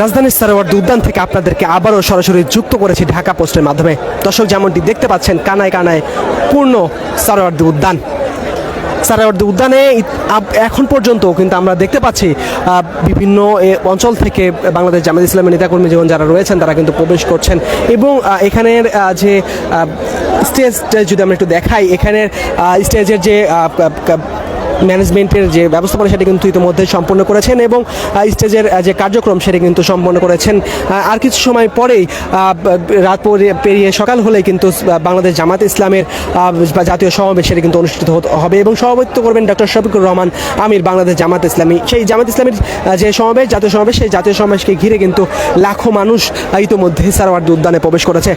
রাজধানীর সারোয়ার্দী উদ্যান থেকে আপনাদেরকে আবারও সরাসরি যুক্ত করেছি ঢাকা পোস্টের মাধ্যমে। দর্শক, যেমনটি দেখতে পাচ্ছেন, কানায় কানায় পূর্ণ সারোয়ার্দী উদ্যান সারাওয়ার্দী উদ্যানে এখন পর্যন্ত কিন্তু আমরা দেখতে পাচ্ছি বিভিন্ন অঞ্চল থেকে বাংলাদেশ জামাত ইসলামের নেতাকর্মী জীবন যারা রয়েছেন, তারা কিন্তু প্রবেশ করছেন এবং এখানের যে স্টেজটা যদি আমরা একটু দেখাই, এখানের স্টেজের যে ম্যানেজমেন্টের যে ব্যবস্থাপনা সেটি কিন্তু ইতিমধ্যে সম্পন্ন করেছেন এবং স্টেজের যে কার্যক্রম সেটি কিন্তু সম্পন্ন করেছেন। আর কিছু সময় পরেই রাত পরে- পেরিয়ে সকাল হলেই কিন্তু বাংলাদেশ জামাত ইসলামের জাতীয় সমাবেশ সেটা কিন্তু অনুষ্ঠিত হবে এবং সভাপতিত্ব করবেন ডক্টর শফিকুর রহমান আমির, বাংলাদেশ জামাত ইসলামী। সেই জামাত ইসলামের যে সমাবেশ, জাতীয় সমাবেশ, সেই জাতীয় সমাবেশকে ঘিরে কিন্তু লাখো মানুষ ইতিমধ্যে সারওয়ার্দী উদ্যানে প্রবেশ করেছে।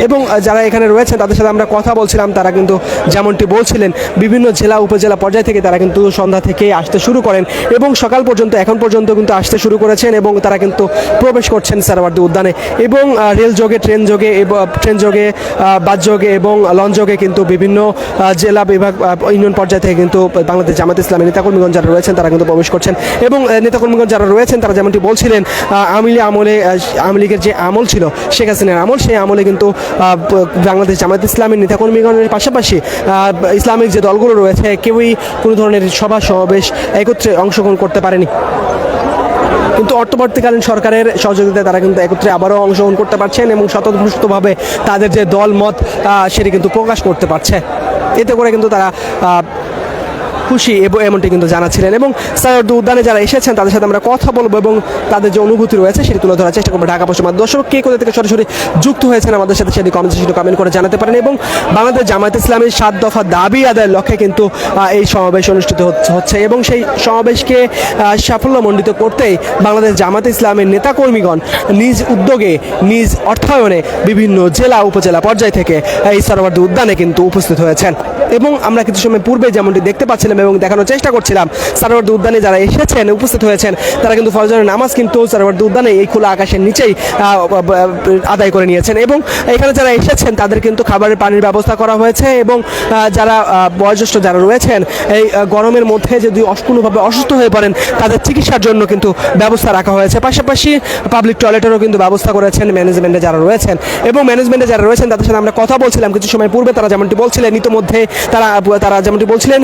এবং যারা এখানে রয়েছেন, তাদের সাথে আমরা কথা বলছিলাম, তারা কিন্তু যেমনটি বলছিলেন, বিভিন্ন জেলা, উপজেলা পর্যায় থেকে তারা কিন্তু সন্ধ্যা থেকে আসতে শুরু করেন এবং সকাল পর্যন্ত এখন পর্যন্ত কিন্তু আসতে শুরু করেছেন এবং তারা কিন্তু প্রবেশ করছেন সারওয়ার্দী উদ্যানে এবং রেল যোগে ট্রেন যোগে ট্রেন যোগে বাস যোগে এবং লঞ্চ যোগে কিন্তু বিভিন্ন জেলা বিভাগ ইউনিয়ন পর্যায় থেকে কিন্তু বাংলাদেশ জামাত ইসলামের নেতাকর্মীগণ যারা রয়েছেন তারা কিন্তু প্রবেশ করছেন এবং আহ, নেতাকর্মীগণ যারা রয়েছেন তারা যেমনটি বলছিলেন আমিলি আমলে আওয়ামী লীগের যে আমল ছিল শেখ হাসিনার আমল সেই আমলে কিন্তু বাংলাদেশ জামাত ইসলামের নেতাকর্মীগণের পাশাপাশি ইসলামিক যে দলগুলো রয়েছে কেউই কোনো ধরনের সভা সমাবেশ একত্রে অংশগ্রহণ করতে পারেনি। কিন্তু অর্থবর্তীকালীন সরকারের সহযোগিতায় তারা কিন্তু একত্রে আবারও অংশগ্রহণ করতে পারছেন এবং স্বতঃস্ফূর্তভাবে তাদের যে দল মত সেটি কিন্তু প্রকাশ করতে পারছে। এতে করে কিন্তু তারা খুশি এবং এমনটি কিন্তু জানাচ্ছিলেন। এবং সায়র্দ উদ্যানে যারা এসেছেন, তাদের সাথে আমরা কথা বলব এবং তাদের যে অনুভূতি রয়েছে সেটি তুলে ধরার চেষ্টা করব। ঢাকা পশ্চিম দর্শক, কে কোথা থেকে সরাসরি যুক্ত হয়েছেন আমাদের সাথে সেটি কমেন্ট সেটি কমেন্ট করে জানাতে পারেন এবং বাংলাদেশ জামায়াত ইসলামের সাত দফা দাবি আদায়ের লক্ষ্যে কিন্তু এই সমাবেশ অনুষ্ঠিত হচ্ছে- এবং সেই সমাবেশকে সাফল্যমণ্ডিত করতেই বাংলাদেশ জামাত ইসলামের নেতাকর্মীগণ নিজ উদ্যোগে, নিজ অর্থায়নে বিভিন্ন জেলা, উপজেলা পর্যায় থেকে এই সরোবর্দী উদ্যানে কিন্তু উপস্থিত হয়েছেন। এবং আমরা কিছু সময় পূর্বে যেমনটি দেখতে পাচ্ছিলাম এবং দেখানোর চেষ্টা করছিলাম সরোবর্দী উদ্যানে যারা এসেছেন, উপস্থিত হয়েছেন, তারা কিন্তু ফজরের নামাজ কিন্তু সরোবর্দী উদ্যানে এই খোলা আকাশের নিচেই আদায় করে নিয়েছেন এবং এখানে যারা এসেছেন, তাদের কিন্তু খাবারের পানির ব্যবস্থা করা হয়েছে এবং যারা বয়োজ্যেষ্ঠ যারা রয়েছেন, এই গরমের মধ্যে যদি অস- কোনোভাবে অসুস্থ হয়ে পড়েন, তাদের চিকিৎসার জন্য কিন্তু ব্যবস্থা রাখা হয়েছে। পাশাপাশি পাবলিক টয়লেটেরও কিন্তু ব্যবস্থা করেছেন ম্যানেজমেন্টে যারা রয়েছেন এবং ম্যানেজমেন্টে যারা রয়েছেন, তাদের সাথে আমরা কথা বলছিলাম, কিছু সময় পূর্বে তারা যেমনটি বলছিলেন, ইতিমধ্যে তারা তারা যেমনটি বলছিলেন